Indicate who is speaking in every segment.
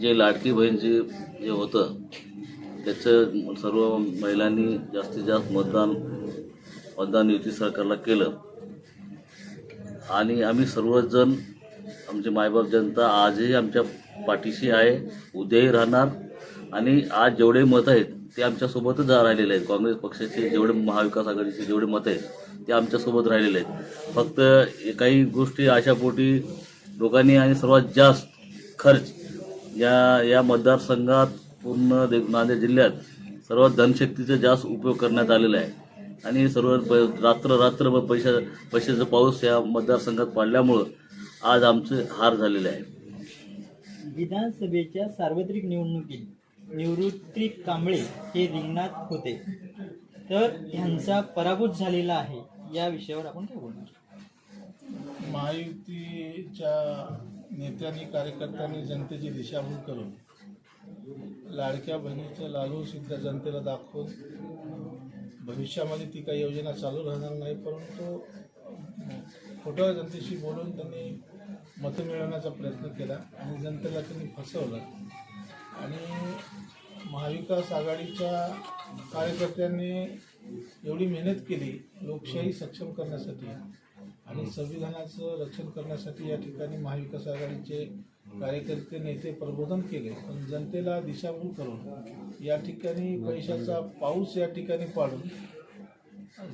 Speaker 1: जे लाडकी बहीणचे जे होतं त्याचं सर्व महिलांनी जास्तीत जास्त मतदान मतदान युती सरकारला केलं. आणि आम्ही सर्वजण आमचे मायबाप जनता आजही आमच्या पाठीशी आहे उद्याही राहणार. आणि आज जेवढे मत आहेत ते आमच्यासोबतच जा राहिलेले आहेत. काँग्रेस पक्षाचे जेवढे महाविकास आघाडीचे जेवढे मत आहेत ते आमच्यासोबत राहिलेले आहेत. फक्त काही गोष्टी अशापोटी लोकांनी आणि सर्वात जास्त खर्च या या मतदारसंघात पूर्ण दे- नांदेड जिल्ह्यात सर्वात धनशक्तीचा जास्त उपयोग करण्यात आलेला आहे. आणि सर्व रात्र रात्र पैशा पैशाचा पाऊस या मतदारसंघात पडल्यामुळं आज आमचे हार झालेले आहे.
Speaker 2: विधानसभेच्या सार्वत्रिक निवडणुकीत निवृत्ती कांबळे हे रिंगणात होते. तर ह्यांचा पराभूत झालेला आहे या विषयावर आपण काय बोलणार?
Speaker 3: महायुतीच्या नेत्यांनी कार्यकर्त्यांनी जनतेची दिशाभूल करून लाडक्या बहिणीचं लालू सिद्ध जनतेला दाखवून भविष्यामध्ये ती काही योजना चालू राहणार नाही परंतु खोट्या जनतेशी बोलून त्यांनी मतं मिळवण्याचा प्रयत्न केला आणि जनतेला त्यांनी फसवलं. आणि महाविकास आघाडीच्या कार्यकर्त्यांनी एवढी मेहनत केली लोकशाही सक्षम करण्यासाठी आणि संविधानाचं रक्षण करण्यासाठी या ठिकाणी महाविकास आघाडीचे कार्यकर्ते नेते प्रबोधन केले. पण जनतेला दिशाभूल करून या ठिकाणी पैशाचा पाऊस या ठिकाणी पाडून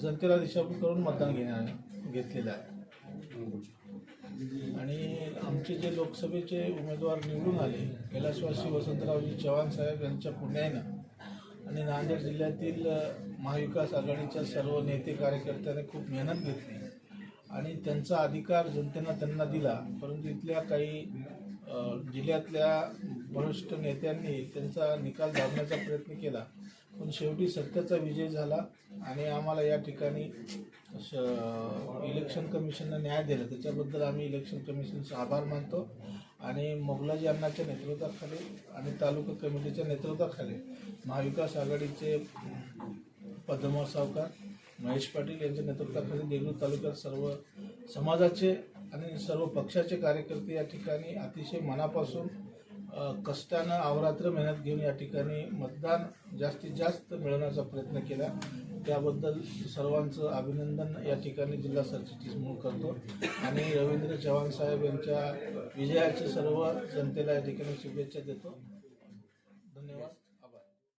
Speaker 3: जनतेला दिशाभूल करून मतदान घेण्या घेतलेलं आहे. आणि आमचे जे लोकसभेचे उमेदवार निवडून आले कैलासवासी वसंतरावजी चव्हाण साहेब यांच्या पुण्यानं आणि नांदेड जिल्ह्यातील महाविकास आघाडीच्या सर्व नेते कार्यकर्त्यांनी खूप मेहनत घेतली. आणि त्यांचा अधिकार जनतेनं त्यांना दिला. परंतु इथल्या काही जिल्ह्यातल्या वरिष्ठ नेत्यांनी त्यांचा निकाल दाबण्याचा प्रयत्न केला. पण शेवटी सत्याचा विजय झाला आणि आम्हाला या ठिकाणी श- इलेक्शन कमिशननं न्याय दिला. त्याच्याबद्दल आम्ही इलेक्शन कमिशनचा आभार मानतो. आणि मोगलाजी अण्णाच्या नेतृत्वाखाली आणि तालुका कमिटीच्या नेतृत्वाखाली महाविकास आघाडीचे पद्मवार सावकार महेश पाटील यांच्या नेतृत्वाखाली देगलूर तालुक्यात सर्व समाजाचे आणि सर्व पक्षाचे कार्यकर्ते या ठिकाणी अतिशय मनापासून कष्टानं अवरात्र मेहनत घेऊन या ठिकाणी मतदान जास्तीत जास्त मिळवण्याचा प्रयत्न केला. त्याबद्दल सर्वांचं अभिनंदन या ठिकाणी जिल्हा सरचिटणीस म्हणून करतो. आणि रवींद्र चव्हाण साहेब यांच्या विजयाचे सर्व जनतेला या ठिकाणी शुभेच्छा देतो. धन्यवाद.